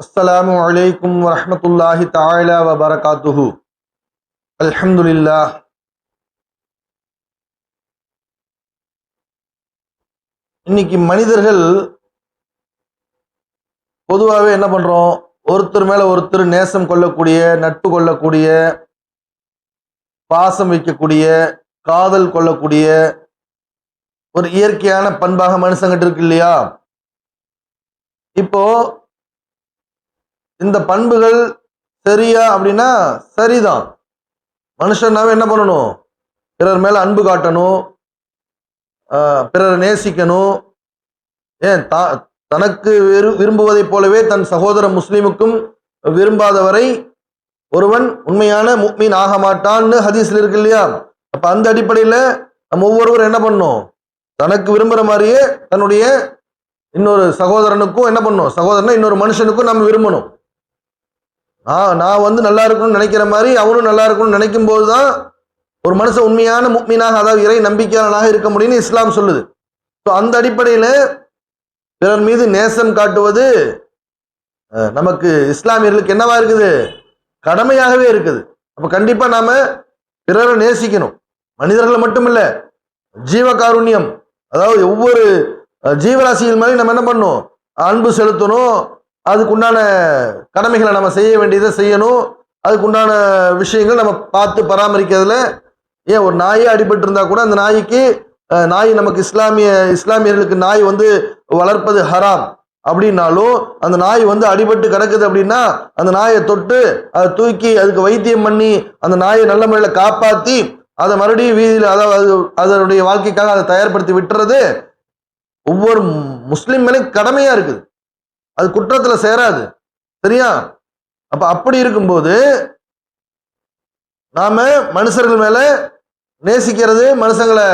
السلام عليكم ورحمة الله تعالى وبركاته الحمد لله இன்னைக்கு மனிதர்கள் பொதுவாகவே என்ன பண்றோம் ஒருத்தர் மேல ஒருத்தர் நேசம் கொள்ளக்கூடிய நட்பு கொள்ளக்கூடிய பாசம் வைக்கக்கூடிய காதல் கொள்ளக்கூடிய ஒரு இயற்கையான பண்பாக மனுஷங்கிட்ட இருக்கு இல்லையா இப்போ இந்த பண்புகள் சரியா அப்படின்னா சரிதான். மனுஷனாவே என்ன பண்ணணும்? பிறர் மேல அன்பு காட்டணும். பிறரை நேசிக்கணும். ஏன்? தா தனக்கு விரு விரும்புவதைப் போலவே தன் சகோதர முஸ்லீமுக்கும் விரும்பாதவரை ஒருவன் உண்மையான முக்மீன் ஆக மாட்டான்னு ஹதீஸ்ல இருக்கு இல்லையா? அப்ப அந்த அடிப்படையில நம்ம ஒவ்வொருவரும் என்ன பண்ணணும்? தனக்கு விரும்புற மாதிரியே தன்னுடைய இன்னொரு சகோதரனுக்கும் என்ன பண்ணும் சகோதரனை இன்னொரு மனுஷனுக்கும் நம்ம விரும்பணும். நான் நான் வந்து நல்லா இருக்கணும்னு நினைக்கிற மாதிரி அவனும் நல்லா இருக்கணும்னு நினைக்கும் போது தான் ஒரு மனுஷன் உண்மையான முக்மீனாக அதாவது இறை நம்பிக்கையாளனாக இருக்க முடியும்னு இஸ்லாம் சொல்லுது. ஸோ அந்த அடிப்படையில் பிறர் மீது நேசம் காட்டுவது நமக்கு இஸ்லாமியர்களுக்கு என்னவா இருக்குது? கடமையாகவே இருக்குது. அப்போ கண்டிப்பாக நாம பிறரை நேசிக்கணும். மனிதர்களை மட்டும் இல்லை ஜீவகாருண்யம் அதாவது ஒவ்வொரு ஜீவராசியின் மாதிரி நம்ம என்ன பண்ணணும் அன்பு செலுத்தணும் அதுக்குண்டான கடமைகளை நம்ம செய்ய வேண்டியதை செய்யணும். அதுக்குண்டான விஷயங்கள் நம்ம பார்த்து பராமரிக்கிறதுல ஏன் ஒரு நாயே அடிபட்டு இருந்தா கூட அந்த நாய்க்கு நாய் நமக்கு இஸ்லாமிய இஸ்லாமியர்களுக்கு நாய் வந்து வளர்ப்பது ஹராம். அப்படின்னாலும் அந்த நாய் வந்து அடிபட்டு கிடக்குது அப்படின்னா அந்த நாயை தொட்டு அதை தூக்கி அதுக்கு வைத்தியம் பண்ணி அந்த நாயை நல்ல முறையில் காப்பாற்றி அதை மறுபடியும் வீதியில் அதாவது அதனுடைய வாழ்க்கைக்காக அதை தயார்படுத்தி விட்டுறது ஒவ்வொரு முஸ்லீம் மேலே கடமையாக இருக்குது. அது குற்றத்துல சேராது. சரியா? அப்ப அப்படி இருக்கும்போது நாம மனுஷர்கள் மேல நேசிக்கிறது மனுஷங்களை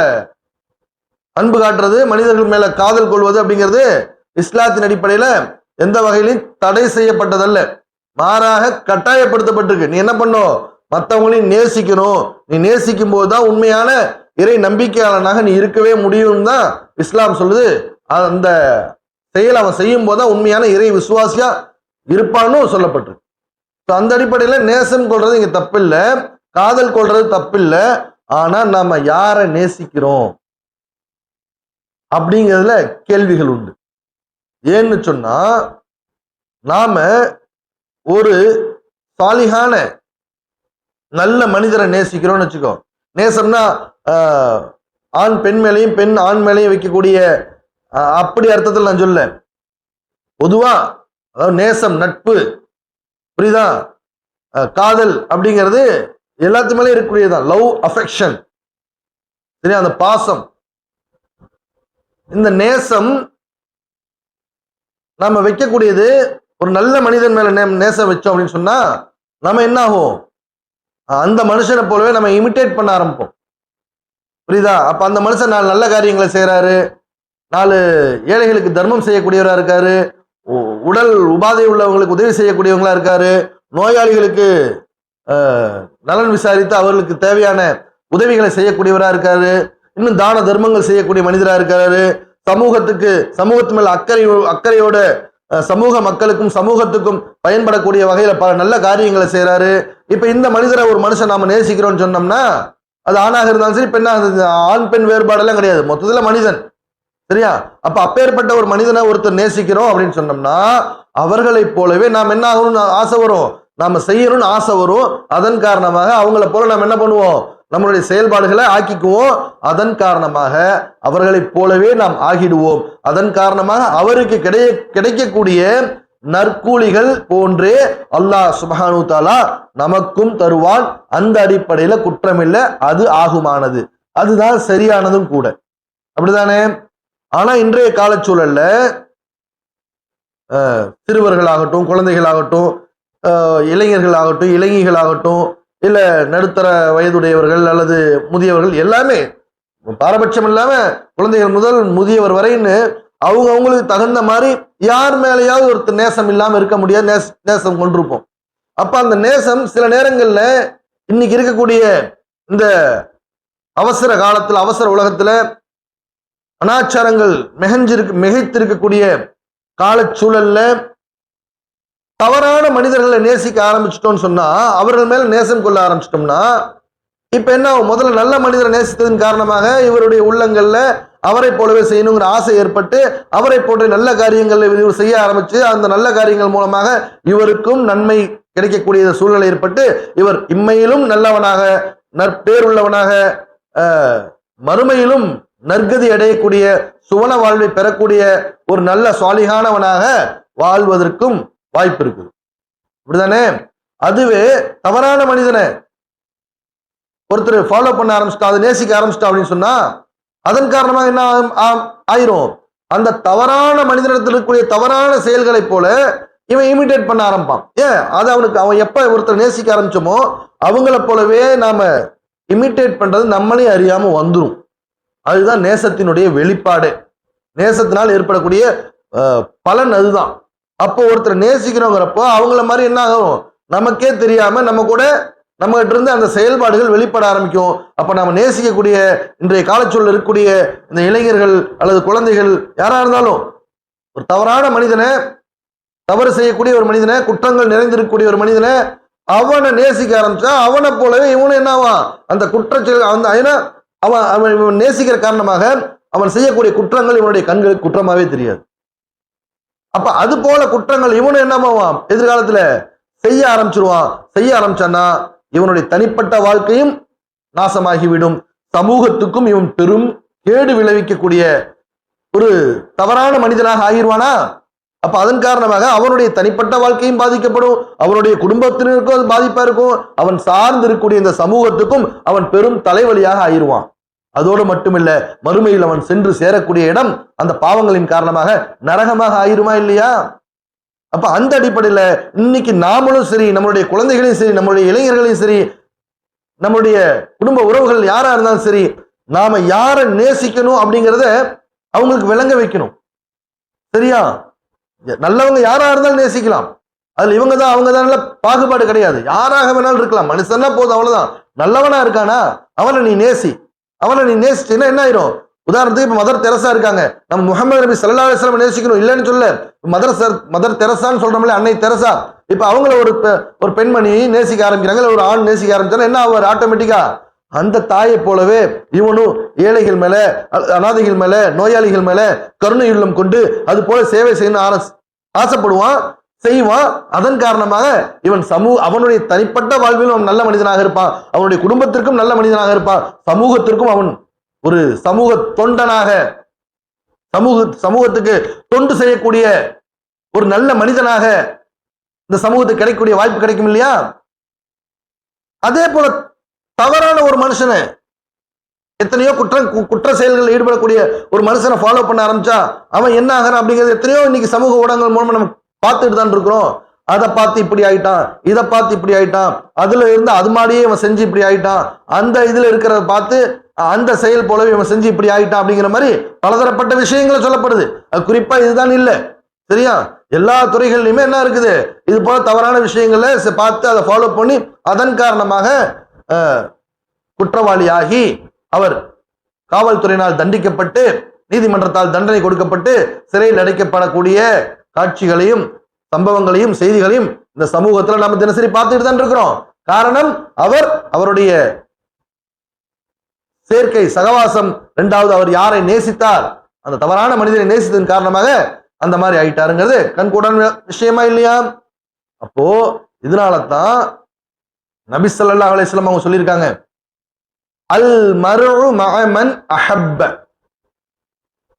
அன்பு காட்டுறது மனிதர்கள் மேல காதல் கொள்வது அப்படிங்கிறது இஸ்லாத்தின் அடிப்படையில எந்த வகையிலும் தடை செய்யப்பட்டதல்ல. மாறாக கட்டாயப்படுத்தப்பட்டிருக்கு. நீ என்ன பண்ணும் மற்றவங்களையும் நேசிக்கணும். நீ நேசிக்கும் போதுதான் உண்மையான இறை நம்பிக்கையாளனாக நீ இருக்கவே முடியும் தான் இஸ்லாம் சொல்லுது. அந்த செயல் அவன் செய்யும் போதுதான் உண்மையான இறை விசுவாசியா இருப்பான்னு சொல்லப்பட்டிருக்கு. ஸோ அந்த அடிப்படையில் நேசம் கொள்றது இங்க தப்பில்லை காதல் கொள்றது தப்பில்லை ஆனா நாம் யாரை நேசிக்கிறோம்? அப்படிங்கிறதுல கேள்விகள் உண்டு. ஏன்னு சொன்னா நாம ஒரு சாலிகான நல்ல மனிதரை நேசிக்கிறோம்னு வச்சுக்கோ. நேசம்னா ஆண் பெண் மேலையும் பெண் ஆண் மேலையும் வைக்கக்கூடிய அப்படி அர்த்தத்தில் நான் சொல்ல பொதுவா அதாவது நேசம் நட்பு புரியுதா? காதல் அப்படிங்கிறது எல்லாத்து மேலே இருக்கக்கூடியதுதான். லவ் அஃபெக்ஷன் சரியா? அந்த பாசம். இந்த நேசம் நம்ம வைக்கக்கூடியது ஒரு நல்ல மனிதன் மேல நே- நேசம் வச்சோம் அப்படின்னு சொன்னா நம்ம என்ன ஆகும் அந்த மனுஷனை போலவே நம்ம இமிட்டேட் பண்ண ஆரம்பிப்போம். புரியுதா? அப்ப அந்த மனுஷன் நல்ல காரியங்களை செய்யறாரு நாலு ஏழைகளுக்கு தர்மம் செய்யக்கூடியவராக இருக்காரு. உ- உடல் உபாதை உள்ளவங்களுக்கு உதவி செய்யக்கூடியவங்களா இருக்காரு. நோயாளிகளுக்கு நலன் விசாரித்து அவர்களுக்கு தேவையான உதவிகளை செய்யக்கூடியவராக இருக்காரு. இன்னும் தான தர்மங்கள் செய்யக்கூடிய மனிதராக இருக்காரு. சமூகத்துக்கு சமூகத்து மேல் அக்கறை அக்கறையோட சமூக மக்களுக்கும் சமூகத்துக்கும் பயன்படக்கூடிய வகையில பல நல்ல காரியங்களை செய்கிறாரு இப்ப இந்த மனிதரை ஒரு மனுஷன் நாம நேசிக்கிறோம்னு சொன்னோம்னா அது ஆணாக இருந்தாலும் சரி பெண்ணாக இருந்தாலும் ஆண் பெண் வேறுபாடெல்லாம் கிடையாது. மொத்தத்துல மனிதன். சரியா? அப்ப அப்பேற்பட்ட ஒரு மனிதனை ஒருத்தர் நேசிக்கிறோம் அப்படின்னு சொன்னோம்னா அவர்களைப் போலவே நாம் என்ன ஆகணும்னு ஆசை வரும்? நாம செய்யணும்னு ஆசை வரும். அதன் காரணமாக அவங்கள போல நாம் என்ன பண்ணுவோம்? நம்மளுடைய செயல்பாடுகளை ஆக்கிக்குவோம். அதன் காரணமாக அவர்களைப் போலவே நாம் ஆகிடுவோம். அதன் காரணமாக அவருக்கு கிடை கிடைக்கக்கூடிய நற்கூலிகள் போன்றே அல்லாஹ் சுபஹானு தாலா நமக்கும் தருவான். அந்த அடிப்படையில குற்றமில்லை அது ஆகுமானது. அதுதான் சரியானதும் கூட. அப்படிதானே? ஆனா இன்றைய காலச்சூழல்ல சிறுவர்களாகட்டும் குழந்தைகளாகட்டும் இளைஞர்களாகட்டும் இளைஞர்களாகட்டும் இல்ல நடுத்தர வயதுடையவர்கள் அல்லது முதியவர்கள் எல்லாமே பாரபட்சம் இல்லாம குழந்தைகள் முதல் முதியவர் வரைன்னு அவங்க அவங்களுக்கு தகுந்த மாதிரி யார் மேலேயாவது ஒருத்தர் நேசம் இல்லாம இருக்க முடியாது நேச நேசம் கொண்டிருப்போம். அப்ப அந்த நேசம் சில நேரங்கள்ல இன்னைக்கு இருக்கக்கூடிய இந்த அவசர காலத்துல அவசர உலகத்துல அனாச்சாரங்கள் மிகஞ்சிருக்கு மிகைத்திருக்கக்கூடிய காலச்சூழல்ல தவறான மனிதர்களை நேசிக்க ஆரம்பிச்சிட்டோம்னு சொன்னா அவர்கள் மேல நேசம் கொள்ள ஆரம்பிச்சிட்டோம்னா இப்ப என்ன ஆகும்? முதல்ல நல்ல மனிதரை நேசித்ததன் காரணமாக இவருடைய உள்ளங்கள்ல அவரை போலவே செய்யணுங்கிற ஆசை ஏற்பட்டு அவரை போன்ற நல்ல காரியங்களை இவர் செய்ய ஆரம்பிச்சு அந்த நல்ல காரியங்கள் மூலமாக இவருக்கும் நன்மை கிடைக்கக்கூடிய சூழ்நிலை ஏற்பட்டு இவர் இம்மையிலும் நல்லவனாக நற்பேருள்ளவனாக மறுமையிலும் நற்கதி அடையக்கூடிய சுவன வாழ்வை பெறக்கூடிய ஒரு நல்ல சுவாலிகானவனாக வாழ்வதற்கும் வாய்ப்பு இருக்குது. அப்படிதானே அதுவே தவறான மனிதனை ஒருத்தர் ஃபாலோ பண்ண ஆரம்பிச்சிட்டா அதை நேசிக்க ஆரம்பிச்சிட்டா அப்படின்னு சொன்னா அதன் காரணமாக என்ன ஆகும்? ஆயிரும். அந்த தவறான மனிதனிடத்தில் இருக்கக்கூடிய தவறான செயல்களைப் போல இவன் இமிட்டேட் பண்ண ஆரம்பிப்பான். ஏன்? அது அவனுக்கு அவன் எப்ப ஒருத்தர் நேசிக்க ஆரம்பிச்சோமோ அவங்கள போலவே நாம இமிட்டேட் பண்றது நம்மளே அறியாம வந்துடும் அதுதான் நேசத்தினுடைய வெளிப்பாடு. நேசத்தினால் ஏற்படக்கூடிய பலன் அதுதான். அப்போ ஒருத்தர் நேசிக்கிறோங்கிறப்போ அவங்கள மாதிரி என்ன ஆகும்? நமக்கே தெரியாம நம்ம கூட நம்ம கிட்ட இருந்து அந்த செயல்பாடுகள் வெளிப்பட ஆரம்பிக்கும். அப்ப நம்ம நேசிக்கக்கூடிய இன்றைய காலச்சூழல் இருக்கக்கூடிய இந்த இளைஞர்கள் அல்லது குழந்தைகள் யாரா இருந்தாலும் ஒரு தவறான மனிதனை தவறு செய்யக்கூடிய ஒரு மனிதனை குற்றங்கள் நிறைந்திருக்கக்கூடிய ஒரு மனிதனை அவனை நேசிக்க ஆரம்பிச்சா அவனை போலவே இவனும் என்னவான் அந்த குற்றச்செயல் அந்த ஏன்னா அவன் அவன் இவன் நேசிக்கிற காரணமாக அவன் செய்யக்கூடிய குற்றங்கள் இவனுடைய கண்களுக்கு குற்றமாவே தெரியாது. அப்ப அது போல குற்றங்கள் இவனும் என்னமாவான்? எதிர்காலத்துல செய்ய ஆரம்பிச்சிருவான். செய்ய ஆரம்பிச்சான்னா இவனுடைய தனிப்பட்ட வாழ்க்கையும் நாசமாகிவிடும். சமூகத்துக்கும் இவன் பெரும் கேடு விளைவிக்கக்கூடிய ஒரு தவறான மனிதனாக ஆகிருவானா? அப்ப அதன் காரணமாக அவனுடைய தனிப்பட்ட வாழ்க்கையும் பாதிக்கப்படும். அவனுடைய குடும்பத்தினருக்கும் அது பாதிப்பா இருக்கும். அவன் சார்ந்து இருக்கக்கூடிய இந்த சமூகத்துக்கும் அவன் பெரும் தலைவலியாக ஆயிடுவான் அதோடு மட்டுமில்ல மறுமையில் அவன் சென்று சேரக்கூடிய இடம் அந்த பாவங்களின் காரணமாக நரகமாக ஆயிருமா இல்லையா? அப்ப அந்த அடிப்படையில இன்னைக்கு நாமளும் சரி நம்மளுடைய குழந்தைகளையும் சரி நம்மளுடைய இளைஞர்களையும் சரி நம்மளுடைய குடும்ப உறவுகள் யாரா இருந்தாலும் சரி நாம யாரை நேசிக்கணும் அப்படிங்கிறத அவங்களுக்கு விளங்க வைக்கணும். சரியா? நல்லவங்க யாரா இருந்தாலும் நேசிக்கலாம். அதுல இவங்க தான் அவங்க தான் பாகுபாடு கிடையாது. யாராக வேணாலும் இருக்கலாம். மனுஷன்னா போதும் அவ்வளவுதான். நல்லவனா இருக்கானா? அவனை நீ நேசி. அவனை நீ நேசிச்சுன்னா என்ன ஆயிரும்? உதாரணத்துக்கு இப்ப மதர் தெரசா இருக்காங்க. நம்ம முகமது நபி சல்லா அலிஸ்லாம் நேசிக்கணும் இல்லைன்னு சொல்ல மதர் சர் மதர் தெரசான்னு சொல்றோம்ல அன்னை தெரசா. இப்ப அவங்கள ஒரு பெ- ஒரு பெண்மணி நேசிக்க ஆரம்பிக்கிறாங்க ஒரு ஆண் நேசிக்க ஆரம்பிச்சாலும் என்ன ஆவார்? ஆட்டோமேட்டிக்கா அந்த தாயை போலவே இவனும் ஏழைகள் மேல அனாதைகள் மேல நோயாளிகள் மேல கருணை உள்ளம் கொண்டு அது போல சேவை செய்யணும் ஆசைப்படுவான். செய்வான். அதன் காரணமாக இவன் சமூக அவனுடைய தனிப்பட்ட வாழ்விலும் அவன் நல்ல மனிதனாக இருப்பான். அவனுடைய குடும்பத்திற்கும் நல்ல மனிதனாக இருப்பான். சமூகத்திற்கும் அவன் ஒரு சமூக தொண்டனாக சமூக சமூகத்துக்கு தொண்டு செய்யக்கூடிய ஒரு நல்ல மனிதனாக இந்த சமூகத்துக்கு கிடைக்கக்கூடிய வாய்ப்பு கிடைக்கும் இல்லையா? அதே போல தவறான ஒரு மனுஷனை எத்தனையோ குற்றம் கு- குற்ற செயல்களில் ஈடுபடக்கூடிய ஒரு மனுஷனை ஃபாலோ பண்ண ஆரம்பிச்சா அவன் என்ன ஆகிறான் அப்படிங்கிறது எத்தனையோ இன்னைக்கு சமூக ஊடகங்கள் மூலமா நம்ம பார்த்துட்டு தான் இருக்கிறோம். அதை பார்த்து இப்படி ஆயிட்டான் இதை பார்த்து இப்படி ஆயிட்டான் அதுல இருந்து அது மாதிரியே இவன் செஞ்சு இப்படி ஆயிட்டான். அந்த இதுல இருக்கிறத பார்த்து அந்த செயல் போலவே இவன் செஞ்சு இப்படி ஆயிட்டான் அப்படிங்கிற மாதிரி பலதரப்பட்ட விஷயங்களை சொல்லப்படுது. அது குறிப்பா இதுதான் இல்லை. சரியா? எல்லா துறைகள்லையுமே என்ன இருக்குது? இது போல தவறான விஷயங்களை பார்த்து அதை ஃபாலோ பண்ணி அதன் காரணமாக குற்றவாளியாகி அவர் காவல்துறையினால் தண்டிக்கப்பட்டு நீதிமன்றத்தால் தண்டனை கொடுக்கப்பட்டு சிறையில் அடைக்கப்படக்கூடிய காட்சிகளையும் சம்பவங்களையும் செய்திகளையும் இந்த சமூகத்துல நம்ம தினசரி பார்த்துட்டு தான் இருக்கிறோம். காரணம் அவர் அவருடைய சேர்க்கை சகவாசம் இரண்டாவது அவர் யாரை நேசித்தார்? அந்த தவறான மனிதனை நேசித்ததன் காரணமாக அந்த மாதிரி ஆயிட்டாருங்கிறது கண்கூடான விஷயமா இல்லையா? அப்போ இதனால தான் நபி சொல்லா அலிஸ்லாம் அவங்க சொல்லியிருக்காங்க. அல் மருஉ மகமன் அஹப்ப.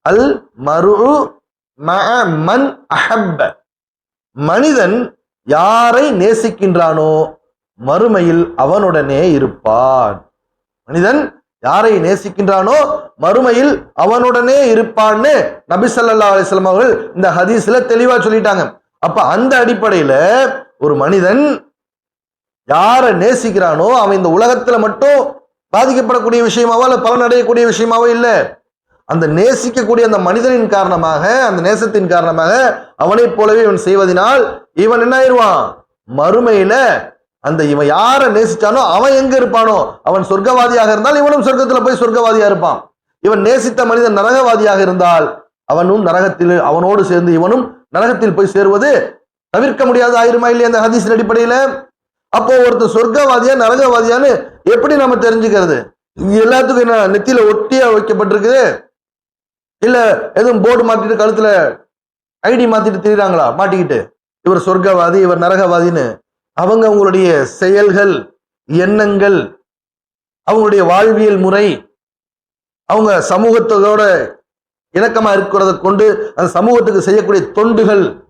அல் மருஉ மகமன் அஹப்ப. மனிதன் யாரை நேசிக்கின்றானோ மறுமையில் அவனுடனே இருப்பான். மனிதன் யாரை நேசிக்கின்றானோ மறுமையில் அவனுடனே இருப்பான்னு நபி ஸல்லல்லாஹு அலைஹி அவர்கள் இந்த ஹதீஸ்ல தெளிவா சொல்லிட்டாங்க. அப்ப அந்த அடிப்படையில ஒரு மனிதன் யாரை நேசிக்கிறானோ அவன் இந்த உலகத்துல மட்டும் பாதிக்கப்படக்கூடிய விஷயமாவோ அல்ல பலன் அடையக்கூடிய விஷயமாவோ இல்லை. அந்த நேசிக்கக்கூடிய அந்த மனிதனின் காரணமாக அந்த நேசத்தின் காரணமாக அவனைப் போலவே இவன் செய்வதனால் இவன் என்ன ஆயிடுவான்? மறுமையில அந்த இவன் யாரை நேசிச்சானோ அவன் எங்க இருப்பானோ? அவன் சொர்க்கவாதியாக இருந்தால் இவனும் சொர்க்கத்துல போய் சொர்க்கவாதியா இருப்பான். இவன் நேசித்த மனிதன் நரகவாதியாக இருந்தால் அவனும் நரகத்தில் அவனோடு சேர்ந்து இவனும் நரகத்தில் போய் சேருவது தவிர்க்க முடியாத ஆயிருமா இல்லையா அந்த ஹதீஸின் அடிப்படையில? அப்போ ஒருத்தர் சொர்க்கவாதியா நரகவாதியான்னு எப்படி நம்ம தெரிஞ்சுக்கிறது? எல்லாத்துக்கும் என்ன நெத்தியில ஒட்டியா வைக்கப்பட்டிருக்குது? இல்ல எதுவும் போர்டு மாத்திட்டு கழுத்துல ஐடி மாத்திட்டு திரியிறாங்களா? மாட்டிக்கிட்டு. இவர் சொர்க்கவாதி இவர் நரகவாதின்னு. அவங்க அவங்களுடைய செயல்கள் எண்ணங்கள் அவங்களுடைய வாழ்வியல் முறை அவங்க சமூகத்தோட இணக்கமா இருக்கிறத கொண்டு அந்த சமூகத்துக்கு செய்யக்கூடிய தொண்டுகள்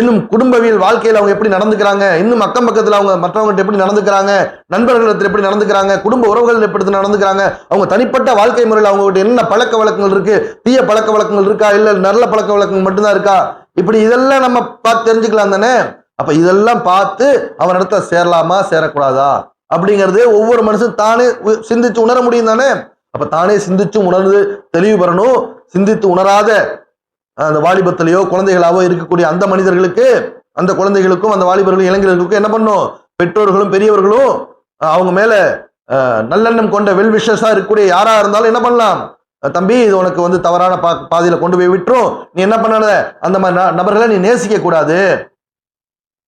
இன்னும் குடும்பவியல் வாழ்க்கையில் அவங்க எப்படி நடந்துக்கிறாங்க? இன்னும் அக்கம் பக்கத்தில் அவங்க மற்றவங்ககிட்ட எப்படி நடந்துக்கிறாங்க? நண்பர்களிடத்தில் எப்படி நடந்துக்கிறாங்க? குடும்ப உறவுகள் எப்படி நடந்துக்கிறாங்க? அவங்க தனிப்பட்ட வாழ்க்கை முறையில் அவங்ககிட்ட என்ன பழக்க வழக்கங்கள் இருக்கு? தீய பழக்க வழக்கங்கள் இருக்கா? இல்ல நல்ல பழக்க வழக்கங்கள் மட்டும்தான் இருக்கா? இப்படி இதெல்லாம் நம்ம பார்த்து தெரிஞ்சுக்கலாம் தானே? அப்ப இதெல்லாம் பார்த்து அவன் இடத்த சேரலாமா? சேரக்கூடாதா? அப்படிங்கிறது ஒவ்வொரு மனுஷன் தானே உ- சிந்திச்சு உணர முடியும் தானே? அப்ப தானே சிந்திச்சு உணர்ந்து தெளிவு பெறணும். சிந்தித்து உணராத அந்த வாலிபத்திலேயோ குழந்தைகளாவோ இருக்கக்கூடிய அந்த மனிதர்களுக்கு அந்த குழந்தைகளுக்கும் அந்த வாலிபர்களும் இளைஞர்களுக்கும் என்ன பண்ணும்? பெற்றோர்களும் பெரியவர்களும் அவங்க மேல நல்லெண்ணம் கொண்ட வெல் விஷஸா இருக்கக்கூடிய யாரா இருந்தாலும் என்ன பண்ணலாம்? தம்பி இது உனக்கு வந்து தவறான பா பாதையில கொண்டு போய் விட்டுரும். நீ என்ன பண்ணாத? அந்த மாதிரி ந- நபர்களை நீ நேசிக்க கூடாது.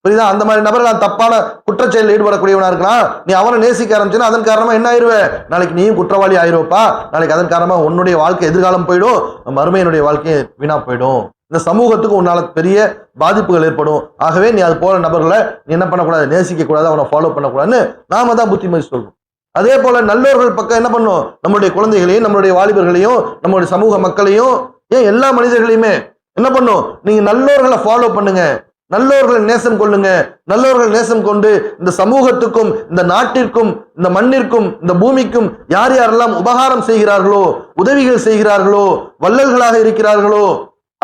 புரியுதா? அந்த மாதிரி நபர்கள் தப்பான குற்றச்செயலில் ஈடுபடக்கூடியவனா இருக்கலாம். நீ அவனை நேசிக்க ஆரம்பிச்சுன்னா அதன் காரணமா என்ன ஆயிருவ? நாளைக்கு நீயும் குற்றவாளி ஆயிருவப்பா. நாளைக்கு அதன் காரணமா உன்னுடைய வாழ்க்கை எதிர்காலம் போயிடும். மருமையினுடைய வாழ்க்கையை வீணா போயிடும். இந்த சமூகத்துக்கு உன்னால பெரிய பாதிப்புகள் ஏற்படும். ஆகவே நீ அது போல நபர்களை நீ என்ன பண்ணக்கூடாது? நேசிக்க கூடாது. அவனை ஃபாலோ பண்ணக்கூடாதுன்னு நாம தான் புத்திமதி சொல்றோம். அதே போல நல்லோர்கள் பக்கம் என்ன பண்ணும்? நம்மளுடைய குழந்தைகளையும் நம்மளுடைய வாலிபர்களையும் நம்மளுடைய சமூக மக்களையும் ஏன் எல்லா மனிதர்களையுமே என்ன பண்ணும்? நீங்க நல்லோர்களை ஃபாலோ பண்ணுங்க. நல்லவர்களை நேசம் கொள்ளுங்க. நல்லவர்கள் நேசம் கொண்டு இந்த சமூகத்துக்கும் இந்த நாட்டிற்கும் இந்த மண்ணிற்கும் இந்த பூமிக்கும் யார் யாரெல்லாம் உபகாரம் செய்கிறார்களோ உதவிகள் செய்கிறார்களோ வள்ளல்களாக இருக்கிறார்களோ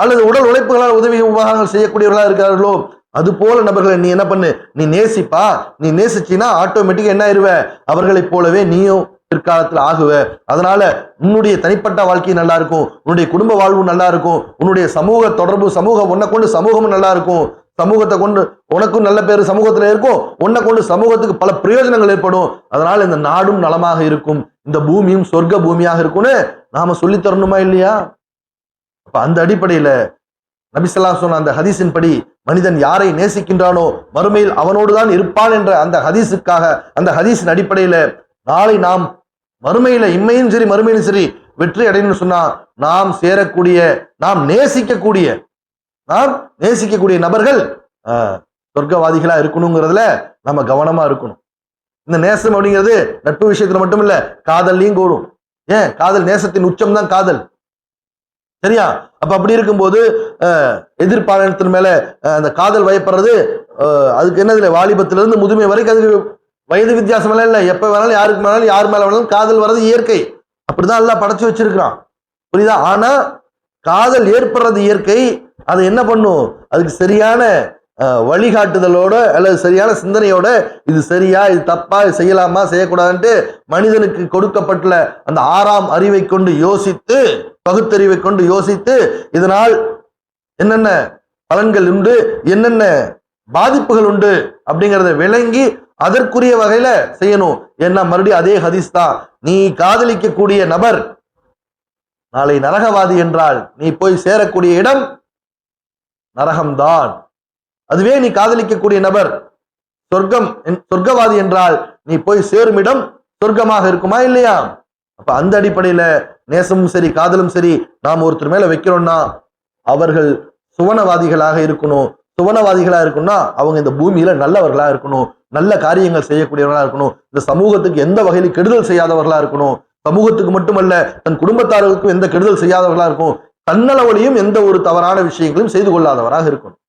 அல்லது உடல் உழைப்புகளால் உதவி உபகாரங்கள் செய்யக்கூடியவர்களாக இருக்கிறார்களோ அது போல நபர்களை நீ என்ன பண்ணு? நீ நேசிப்பா? நீ நேசிச்சின்னா ஆட்டோமேட்டிக்கா என்ன ஆயிருவ? அவர்களைப் போலவே நீயும் பிற்காலத்தில் ஆகுவ. அதனால உன்னுடைய தனிப்பட்ட வாழ்க்கை நல்லா இருக்கும். உன்னுடைய குடும்ப வாழ்வு நல்லா இருக்கும். உன்னுடைய சமூக தொடர்பு சமூகம் உன்னை கொண்டு சமூகமும் நல்லா இருக்கும். சமூகத்தை கொண்டு உனக்கும் நல்ல பேர் சமூகத்தில் இருக்கும். உன்னை கொண்டு சமூகத்துக்கு பல பிரயோஜனங்கள் ஏற்படும். அதனால இந்த நாடும் நலமாக இருக்கும். இந்த பூமியும் சொர்க்க பூமியாக இருக்கும்னு நாம சொல்லி தரணுமா இல்லையா? அப்ப அந்த அடிப்படையில நபிசல்லாம் சொன்ன அந்த ஹதீஸின் படி மனிதன் யாரை நேசிக்கின்றானோ மறுமையில் அவனோடுதான் இருப்பான் என்ற அந்த ஹதீஸுக்காக அந்த ஹதீஸின் அடிப்படையில நாளை நாம் மறுமையில இம்மையும் சரி மறுமையிலும் சரி வெற்றி அடையணும்னு சொன்னா நாம் சேரக்கூடிய நாம் நேசிக்கக்கூடிய நாம் நேசிக்கக்கூடிய நபர்கள் சொர்க்கவாதிகளா இருக்கணுங்கிறதுல நம்ம கவனமா இருக்கணும். இந்த நேசம் அப்படிங்கிறது நட்பு விஷயத்துல மட்டும் இல்ல காதல்லையும் கூடும். ஏன்? காதல் நேசத்தின் உச்சம் தான் காதல். சரியா? அப்ப அப்படி இருக்கும்போது அஹ், எதிர்பாலனத்தின் மேல அந்த காதல் வயப்படுறது அதுக்கு என்னதுல வாலிபத்துல இருந்து முதுமை வரைக்கும் அதுக்கு வயது வித்தியாசம் எல்லாம் இல்லை. எப்ப வேணாலும் யாருக்கு வேணாலும் யார் மேல வேணாலும் காதல் வர்றது இயற்கை. அப்படிதான் எல்லாம் படைச்சு வச்சிருக்கிறான். புரியுதா? ஆனா காதல் ஏற்படுறது இயற்கை அது என்ன பண்ணும்? அதுக்கு சரியான வழிகாட்டுதலோட அல்லது சரியான சிந்தனையோட இது சரியா இது தப்பா இது செய்யலாமா செய்யக்கூடாதுன்ட்டு மனிதனுக்கு கொடுக்கப்பட்டுள்ள அந்த ஆறாம் அறிவை கொண்டு யோசித்து பகுத்தறிவை கொண்டு யோசித்து இதனால் என்னென்ன பலன்கள் உண்டு என்னென்ன பாதிப்புகள் உண்டு அப்படிங்கிறத விளங்கி அதற்குரிய வகையில செய்யணும். ஏன்னா மறுபடியும் அதே ஹதீஸ் தான். நீ காதலிக்கக்கூடிய நபர் நாளை நரகவாதி என்றால் நீ போய் சேரக்கூடிய இடம் நரகம்தான். அதுவே நீ காதலிக்கக்கூடிய நபர். சொர்க்கம் என்- சொர்க்கவாதி என்றால் நீ போய் சேரும் இடம் சொர்க்கமாக இருக்குமா இல்லையா? அப்ப அந்த அடிப்படையில நேசமும் சரி காதலும் சரி நாம் ஒருத்தர் மேல வைக்கிறோம்னா அவர்கள் சுவனவாதிகளாக இருக்கணும். சுவனவாதிகளா இருக்கணும்னா அவங்க இந்த பூமியில நல்லவர்களா இருக்கணும். நல்ல காரியங்கள் செய்யக்கூடியவர்களா இருக்கணும். இந்த சமூகத்துக்கு எந்த வகையிலும் கெடுதல் செய்யாதவர்களா இருக்கணும். சமூகத்துக்கு மட்டுமல்ல தன் குடும்பத்தார்களுக்கும் எந்த கெடுதல் செய்யாதவர்களா இருக்கும். தன்னளவுலையும் எந்த ஒரு தவறான விஷயங்களையும் செய்து கொள்ளாதவராக இருக்கணும்.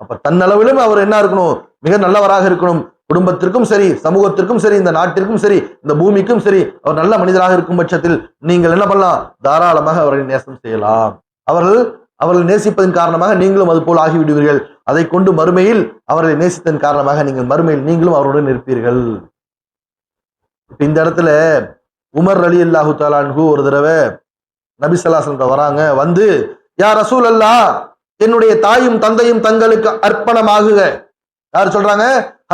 அப்ப தன்னளவிலும் அவர் என்ன இருக்கணும்? மிக நல்லவராக இருக்கணும். குடும்பத்திற்கும் சரி சமூகத்திற்கும் சரி இந்த நாட்டிற்கும் சரி இந்த பூமிக்கும் சரி அவர் நல்ல மனிதராக இருக்கும் பட்சத்தில் நீங்கள் என்ன பண்ணலாம்? தாராளமாக அவரை நேசம் செய்யலாம். அவர்கள் அவர்கள் நேசிப்பதன் காரணமாக நீங்களும் அது போல் ஆகிவிடுவீர்கள். அதை கொண்டு மறுமையில் அவர்களை நேசித்தன் காரணமாக நீங்கள் மறுமையில் நீங்களும் அவருடன் இருப்பீர்கள் இப்ப இந்த இடத்துல உமர் அலி அல்லாஹு தாலான்கு ஒரு தடவை நபிசல்லாசன் வராங்க வந்து யா ரசூல் அல்லா என்னுடைய தாயும் தந்தையும் தங்களுக்கு அர்ப்பணமாகுக. யார் சொல்றாங்க?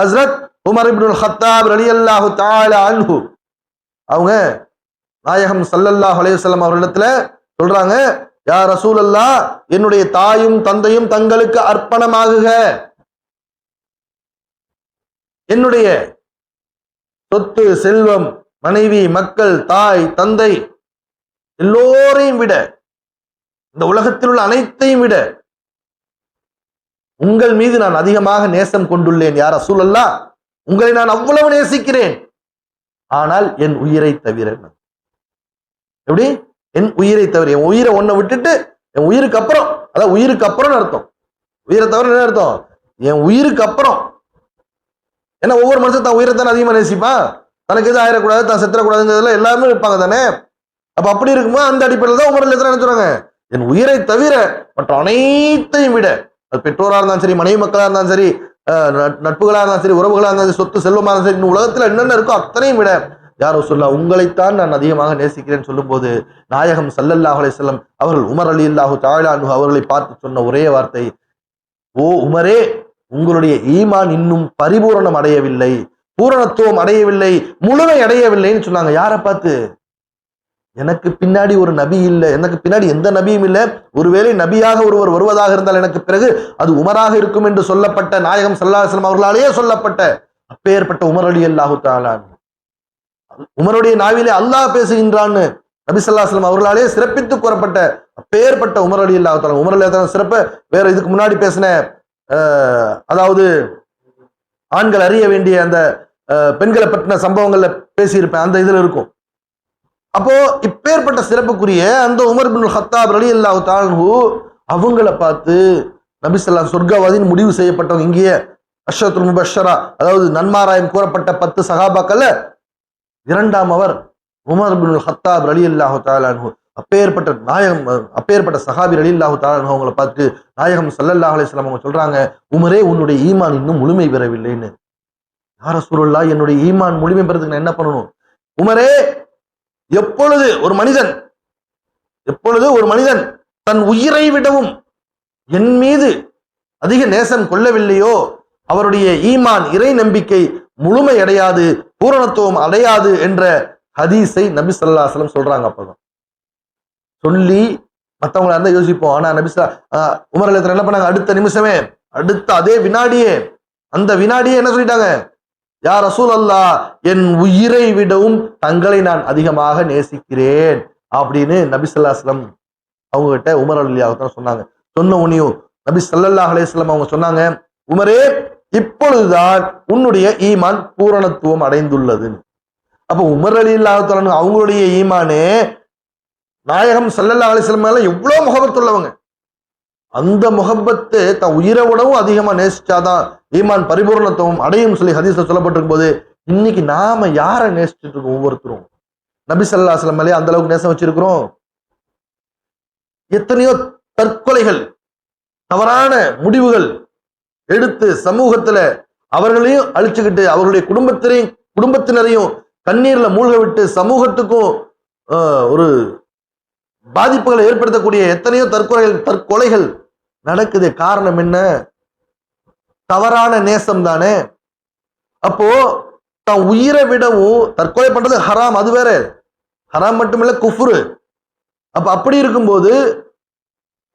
ஹஸ்ரத் உமர் இப்னுல் ஹத்தாப் ரலியல்லாஹு தஆலா அன்ஹு. அவங்க நாயகம் சல்லல்லாஹ் அலைஹி அவர்களிடத்துல சொல்றாங்க யா ரசூலல்லா என்னுடைய தாயும் தந்தையும் தங்களுக்கு அர்ப்பணமாகுக. என்னுடைய சொத்து செல்வம் மனைவி மக்கள் தாய் தந்தை எல்லோரையும் விட இந்த உலகத்தில் உள்ள அனைத்தையும் விட உங்கள் மீது நான் அதிகமாக நேசம் கொண்டுள்ளேன் யார் ரசூலல்லா உங்களை நான் அவ்வளவு நேசிக்கிறேன். ஆனால் என் உயிரை தவிர எப்படி? என் உயிரை தவிர என் உயிரை ஒன்ன விட்டுட்டு என் உயிருக்கு அப்புறம் அதான் உயிருக்கு அப்புறம் அர்த்தம். உயிரை தவிர என்ன அர்த்தம்? என் உயிருக்கு அப்புறம். ஏன்னா ஒவ்வொரு மனுஷன் தான் உயிரை தானே அதிகமாக நேசிப்பான்? தனக்கு எதுவும் ஆயிடக்கூடாது தான் செத்துறக்கூடாதுங்கிறதுல எல்லாமே இருப்பாங்க தானே அப்ப அப்படி இருக்கும்போது அந்த அடிப்படையில் தான் உமர் எத்தனை நினைச்சுறாங்க என் உயிரை தவிர மற்ற அனைத்தையும் விட அது பெற்றோரா இருந்தாலும் சரி மனைவி மக்களா இருந்தாலும் சரி நட்புகளா இருந்தாலும் சரி உறவுகளா இருந்தாலும் சரி சொத்து செல்வமா இருந்தாலும் சரி இந்த உலகத்துல என்னென்ன இருக்கோ அத்தனையும் விட யார் சொல்ல உங்களைத்தான் நான் அதிகமாக நேசிக்கிறேன் சொல்லும்போது நாயகம் சல்லல்லாஹ் செல்லம் அவர்கள் உமர் அலி அல்லாஹு தாய்லாந்து அவர்களை பார்த்து சொன்ன ஒரே வார்த்தை ஓ உமரே உங்களுடைய ஈமான் இன்னும் பரிபூரணம் அடையவில்லை பூரணத்துவம் அடையவில்லை முழுமை அடையவில்லைன்னு சொன்னாங்க. யாரை பார்த்து? எனக்கு பின்னாடி ஒரு நபி இல்லை. எனக்கு பின்னாடி எந்த நபியும் இல்லை. ஒருவேளை நபியாக ஒருவர் வருவதாக இருந்தால் எனக்கு பிறகு அது உமராக இருக்கும் என்று சொல்லப்பட்ட நாயகம் சல்லாஹம் அவர்களாலேயே சொல்லப்பட்ட அப்பேற்பட்ட உமர் அலி அல்லாஹு தாலான் உமருடைய நாவிலே அல்லாஹ் பேசுகின்றான்னு நபி சொல்லாஸ்லாம் அவர்களாலே சிறப்பித்து கூறப்பட்ட அப்பேற்பட்ட உமர் அலி அல்லாஹு தாலா உமர் அலி சிறப்ப வேற இதுக்கு முன்னாடி பேசின அதாவது ஆண்கள் அறிய வேண்டிய அந்த பெண்களை பற்றின சம்பவங்கள்ல பேசியிருப்பேன். அந்த இதுல இருக்கும். அப்போ இப்பேற்பட்ட சிறப்புக்குரிய அந்த உமர் பின் ஹத்தாப் அலி அல்லாஹு தான்ஹு அவங்கள பார்த்து நபிசல்லா சொர்க்கவாதின்னு முடிவு செய்யப்பட்டவங்க இங்கேயே அஷத்ரு முபஷரா அதாவது நன்மாராயம் கூறப்பட்ட பத்து சகாபாக்கல்ல இரண்டாம் அவர் உமர் பின் ஹத்தாப் அலி அல்லாஹு தாலான்ஹு அப்பேற்பட்ட நாயகம் அப்பேற்பட்ட சஹாபி அலி அல்லாஹு தாலான்ஹு அவங்களை பார்த்து நாயகம் சல்லல்லாஹ் அலிஸ்லாம் அவங்க சொல்றாங்க உமரே உன்னுடைய ஈமான் இன்னும் முழுமை பெறவில்லைன்னு. யார சூழல்லா என்னுடைய ஈமான் முழுமை பெறதுக்கு நான் என்ன பண்ணணும்? உமரே எப்பொழுது ஒரு மனிதன் எப்பொழுது ஒரு மனிதன் தன் உயிரை விடவும் என் மீது அதிக நேசம் கொள்ளவில்லையோ அவருடைய ஈமான் இறை நம்பிக்கை முழுமை அடையாது பூரணத்துவம் அடையாது என்ற ஹதீஸை நபி சொல்லாசலம் சொல்றாங்க அப்பதான் சொல்லி மற்றவங்களா இருந்தா யோசிப்போம். ஆனா நபிசா உமர் என்ன பண்ணாங்க? அடுத்த நிமிஷமே அடுத்த அதே வினாடியே அந்த வினாடியே என்ன சொல்லிட்டாங்க? யார் ரசூல் அல்லா என் உயிரை விடவும் தங்களை நான் அதிகமாக நேசிக்கிறேன். அப்படின்னு நபி சொல்லாஸ்லம் அவங்க கிட்ட உமர் அலியாகத்தான் சொன்னாங்க. சொன்ன உனியும் நபி சல்லல்லா அலேஸ்லம் அவங்க சொன்னாங்க உமரே இப்பொழுதுதான் உன்னுடைய ஈமான் பூரணத்துவம் அடைந்துள்ளது. அப்ப உமர் அலி இல்லாஹத்தாலும் அவங்களுடைய ஈமானே நாயகம் சல்லல்லா அலிஸ்லம் மேல எவ்வளவு முகபத்துள்ளவங்க அந்த முகப்பத்து தன் உயிரை விடவும் அதிகமா நேசிச்சாதான் ஈமான் பரிபூர்ணத்துவம் அடையும் சொல்லி ஹதீஸ்ல சொல்லப்பட்டிருக்கும் போது இன்னைக்கு நாம யாரை நேசிச்சுட்டு இருக்கோம் ஒவ்வொருத்தரும்? நபி சல்லா அஸ்லம் மேலே அந்த அளவுக்கு நேசம் வச்சிருக்கிறோம். எத்தனையோ தற்கொலைகள் தவறான முடிவுகள் எடுத்து சமூகத்துல அவர்களையும் அழிச்சுக்கிட்டு அவர்களுடைய குடும்பத்தினையும் குடும்பத்தினரையும் கண்ணீர்ல மூழ்க விட்டு சமூகத்துக்கும் ஒரு பாதிப்புகளை ஏற்படுத்தக்கூடிய எத்தனையோ தற்கொலைகள் தற்கொலைகள் நடக்குது. காரணம் என்ன? தவறான நேசம் தானே அப்போ தான் உயிரை விடவும் தற்கொலை பண்றது ஹராம். அது வேற. ஹராம் மட்டுமில்ல குஃபுரு. அப்ப அப்படி இருக்கும்போது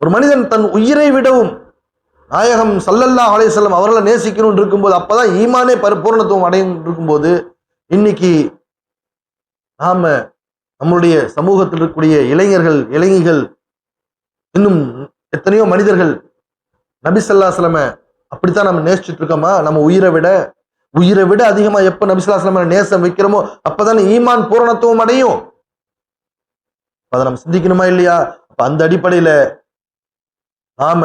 ஒரு மனிதன் தன் உயிரை விடவும் நாயகம் சல்லல்லா அலையம் அவர்களை நேசிக்கணும்னு இருக்கும்போது அப்பதான் ஈமானே பரிபூர்ணத்துவம் அடையும் இருக்கும்போது இன்னைக்கு நாம நம்மளுடைய சமூகத்தில் இருக்கக்கூடிய இளைஞர்கள் இளைஞர்கள் இன்னும் எத்தனையோ மனிதர்கள் நபிசல்லாஸ்லம அப்படித்தான் நம்ம நேசிச்சுட்டு இருக்கோமா? நம்ம உயிரை விட உயிரை விட அதிகமா எப்ப நபிசுல்லாஸ்லம நேசம் வைக்கிறோமோ அப்பதானே ஈமான் பூரணத்துவம் அடையும். அதை நம்ம சிந்திக்கணுமா இல்லையா? அப்ப அந்த அடிப்படையில நாம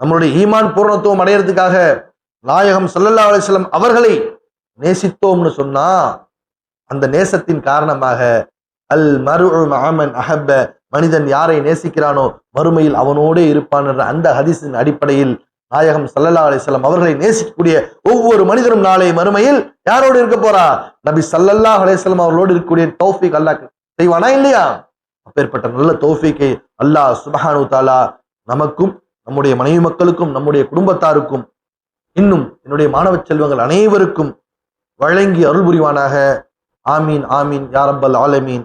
நம்மளுடைய ஈமான் பூரணத்துவம் அடையிறதுக்காக நாயகம் சல்லல்லா அலிஸ்லம் அவர்களை நேசித்தோம்னு சொன்னா அந்த நேசத்தின் காரணமாக அல் மரு அஹப்ப மனிதன் யாரை நேசிக்கிறானோ மறுமையில் அவனோடே இருப்பான் என்ற அந்த ஹதீஸின் அடிப்படையில் நாயகம் சல்லல்லா அலிஸ்லாம் அவர்களை நேசிக்கக்கூடிய ஒவ்வொரு மனிதரும் நாளை மறுமையில் யாரோடு இருக்க போறா? நபி சல்லல்லா அலிஸ்லாம் அவர்களோடு இருக்கக்கூடிய தௌஃபிக் அல்லாஹ் செய்வானா இல்லையா? அப்பேற்பட்ட நல்ல தௌஃபிக்கை அல்லாஹ் சுபஹானு தாலா நமக்கும் நம்முடைய மனைவி மக்களுக்கும் நம்முடைய குடும்பத்தாருக்கும் இன்னும் என்னுடைய மாணவ செல்வங்கள் அனைவருக்கும் வழங்கி அருள் புரிவானாக ஆமீன் ஆமீன் யாரப்பல் ஆலமீன்.